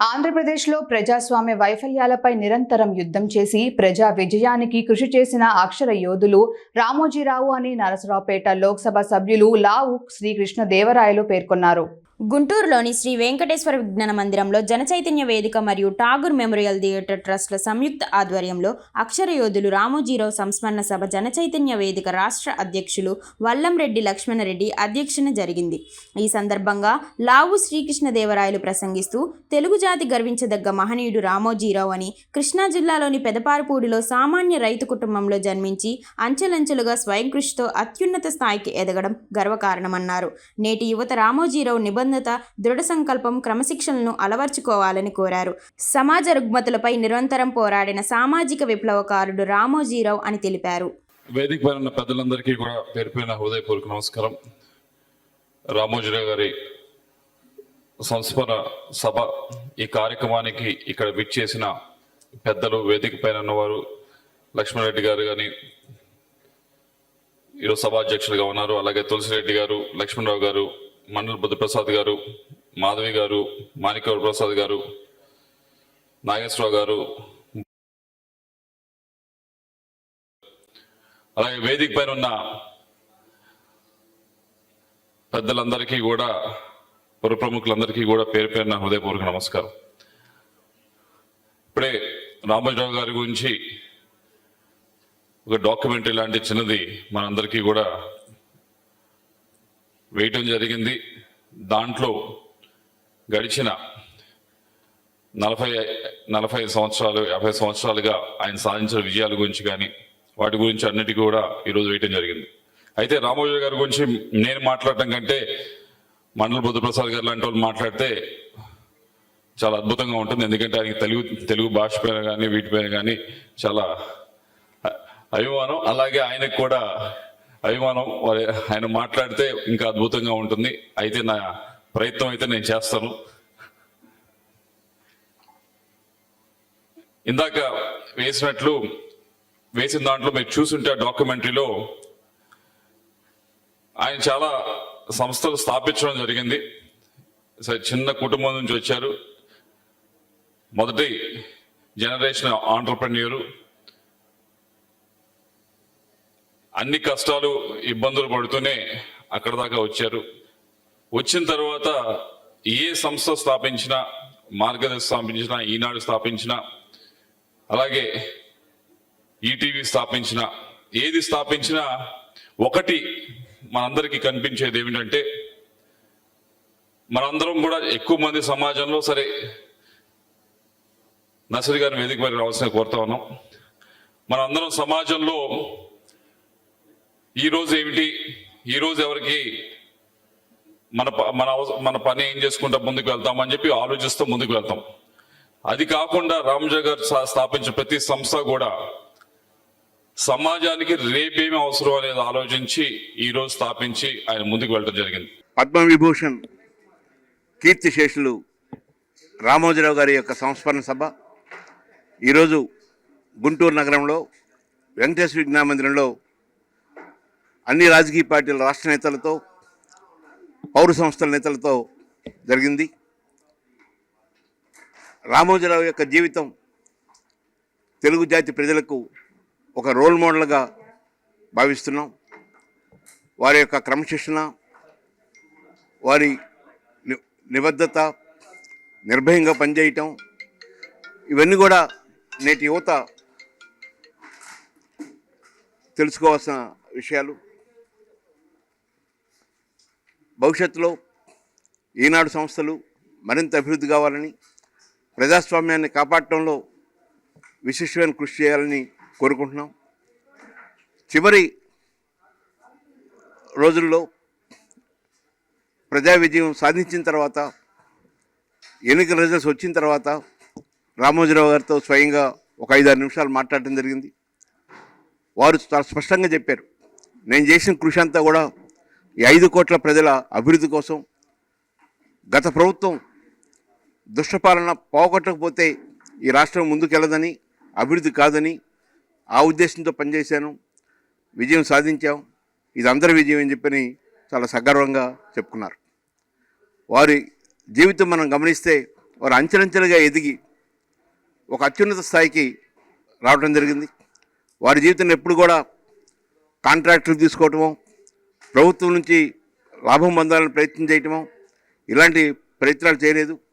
ఆంధ్రప్రదేశ్లో ప్రజాస్వామ్య వైఫల్యాలపై నిరంతరం యుద్ధం చేసి ప్రజా విజయానికి కృషి చేసిన అక్షర యోధులు రామోజీరావు అని నరసరావుపేట లోక్సభ సభ్యులు లావు శ్రీకృష్ణ దేవరాయలు పేర్కొన్నారు. గుంటూరులోని శ్రీ వెంకటేశ్వర విజ్ఞాన మందిరంలో జనచైతన్య వేదిక మరియు ఠాగూర్ మెమోరియల్ థియేటర్ ట్రస్ట్ల సంయుక్త ఆధ్వర్యంలో అక్షర యోధులు రామోజీరావు సంస్మరణ సభ జనచైతన్య వేదిక రాష్ట్ర అధ్యక్షులు వల్లంరెడ్డి లక్ష్మణరెడ్డి అధ్యక్షన జరిగింది. ఈ సందర్భంగా లావు శ్రీకృష్ణదేవరాయలు ప్రసంగిస్తూ తెలుగు జాతి గర్వించదగ్గ మహనీయుడు రామోజీరావు అని కృష్ణా జిల్లాలోని పెదపారపూడిలో సామాన్య రైతు కుటుంబంలో జన్మించి అంచెలంచెలుగా స్వయం కృషితో అత్యున్నత స్థాయికి ఎదగడం గర్వకారణమన్నారు. నేటి యువత రామోజీరావు నిబంధత దృఢ సంకల్పం క్రమశిక్షణను అలవర్చుకోవాలని కోరారు. సమాజ రుగ్మతులపై నిరంతరం పోరాడిన సామాజిక విప్లవకారుడు రామోజీరావు అని తెలిపారు. వేదిక పైన ఉన్న పెద్దలందరికీ కూడా పేరుపైన హృదయపూర్వక నమస్కారం. రామోజీరావు గారి సంస్మరణ సభ ఈ కార్యక్రమానికి ఇక్కడ విచ్చేసిన పెద్దలు వేదిక పైన ఉన్నవారు లక్ష్మణరెడ్డి గారు కానీ ఈరోజు సభాధ్యక్షులుగా ఉన్నారు. అలాగే తులసిరెడ్డి గారు లక్ష్మణరావు గారు మండల బుద్ధప్రసాద్ గారు మాధవి గారు మాణిక్యవర ప్రసాద్ గారు నాగేశ్వరరావు గారు అలాగే వేదిక పైన ఉన్న పెద్దలందరికీ కూడా పుర ప్రముఖులందరికీ కూడా పేరు పేరున హృదయపూర్వక నమస్కారం. ఇప్పుడే రామోజీరావు గారి గురించి ఒక డాక్యుమెంటరీ లాంటి చిన్నది మనందరికీ కూడా వేయటం జరిగింది. దాంట్లో గడిచిన నలభై నలభై సంవత్సరాలు యాభై సంవత్సరాలుగా ఆయన సాధించిన విజయాల గురించి కానీ వాటి గురించి అన్నిటికీ కూడా ఈరోజు వేయటం జరిగింది. అయితే రామోజీ గారి గురించి నేను మాట్లాడటం కంటే మండల బుద్ధప్రసాద్ గారు లాంటి వాళ్ళు మాట్లాడితే చాలా అద్భుతంగా ఉంటుంది. ఎందుకంటే ఆయనకి తెలుగు తెలుగు భాష పైన కానీ వీటిపైన కానీ చాలా అభిమానం. అలాగే ఆయనకు కూడా అభిమానం వారి- ఆయన మాట్లాడితే ఇంకా అద్భుతంగా ఉంటుంది. అయితే నా ప్రయత్నం అయితే నేను చేస్తాను. ఇందాక వేసినట్లు వేసిన దాంట్లో మీరు చూసుంటే ఆ డాక్యుమెంటరీలో ఆయన చాలా సంస్థలు స్థాపించడం జరిగింది. సరే, చిన్న కుటుంబం నుంచి వచ్చారు. మొదటి జనరేషన్ ఆంటర్ప్రెన్యూరు. అన్ని కష్టాలు ఇబ్బందులు పడుతూనే అక్కడ దాకా వచ్చారు. వచ్చిన తర్వాత ఏ సంస్థ స్థాపించినా మార్గదర్శి స్థాపించినా ఈనాడు స్థాపించినా అలాగే ఈటీవీ స్థాపించిన ఏది స్థాపించినా ఒకటి మనందరికీ కనిపించేది ఏమిటంటే మనందరం కూడా ఎక్కువ మంది సమాజంలో సరే నసరి గారిని వేదిక మరి రావాల్సిన కోరుతా ఉన్నాం. మనందరం సమాజంలో ఈ రోజు ఏమిటి? ఈరోజు ఎవరికి? మన ప- మన మన పని ఏం చేసుకుంటా ముందుకు వెళ్తామని చెప్పి ఆలోచిస్తూ ముందుకు వెళ్తాం. అది కాకుండా రామ్జా గారు స్థాపించిన ప్రతి సంస్థ కూడా సమాజానికి రేపేమి అవసరం అనేది ఆలోచించి ఈ రోజు స్థాపించి ఆయన ముందుకు వెళ్ళడం జరిగింది. పద్మవిభూషణ్ కీర్తిశేషులు రామోజీరావు గారి యొక్క సంస్మరణ సభ. ఈరోజు గుంటూరు నగరంలో వెంకటేశ్వర విజ్ఞాన మందిరంలో అన్ని రాజకీయ పార్టీల రాష్ట్ర నేతలతో పౌర సంస్థల నేతలతో జరిగింది. రామోజీరావు యొక్క జీవితం తెలుగు జాతి ప్రజలకు ఒక రోల్ మోడల్గా భావిస్తున్నాం. వారి యొక్క క్రమశిక్షణ వారి ని- నిబద్ధత నిర్భయంగా పనిచేయటం ఇవన్నీ కూడా నేటి యువత తెలుసుకోవాల్సిన విషయాలు. భవిష్యత్తులో ఈనాడు సంస్థలు మరింత అభివృద్ధి కావాలని ప్రజాస్వామ్యాన్ని కాపాడటంలో విశిష్టమైన కృషి చేయాలని కోరుకుంటున్నాం. చివరి రోజుల్లో ప్రజా విజయం సాధించిన తర్వాత ఎన్నికల రిజల్ట్స్ వచ్చిన తర్వాత రామోజీరావు గారితో స్వయంగా ఒక ఐదారు నిమిషాలు మాట్లాడటం జరిగింది. వారు చాలా స్పష్టంగా చెప్పారు. నేను చేసిన కృషి అంతా కూడా ఈ ఐదు కోట్ల ప్రజల అభివృద్ధి కోసం గత ప్రభుత్వం దుష్టపాలన పోగొట్టకపోతే ఈ రాష్ట్రం ముందుకెళ్ళదని అభివృద్ధి కాదని ఆ ఉద్దేశంతో పనిచేశాను విజయం సాధించాం. ఇది అందరి విజయం అని చెప్పని చాలా సగర్వంగా చెప్పుకున్నారు. వారి జీవితం మనం గమనిస్తే వారు అంచెలంచెలుగా ఎదిగి ఒక అత్యున్నత స్థాయికి రావడం జరిగింది. వారి జీవితంలో ఎప్పుడు కూడా కాంట్రాక్టులు తీసుకోవటమో ప్రభుత్వం నుంచి లాభం పొందాలని ప్రయత్నం చేయటము ఇలాంటి ప్రయత్నాలు చేయలేదు.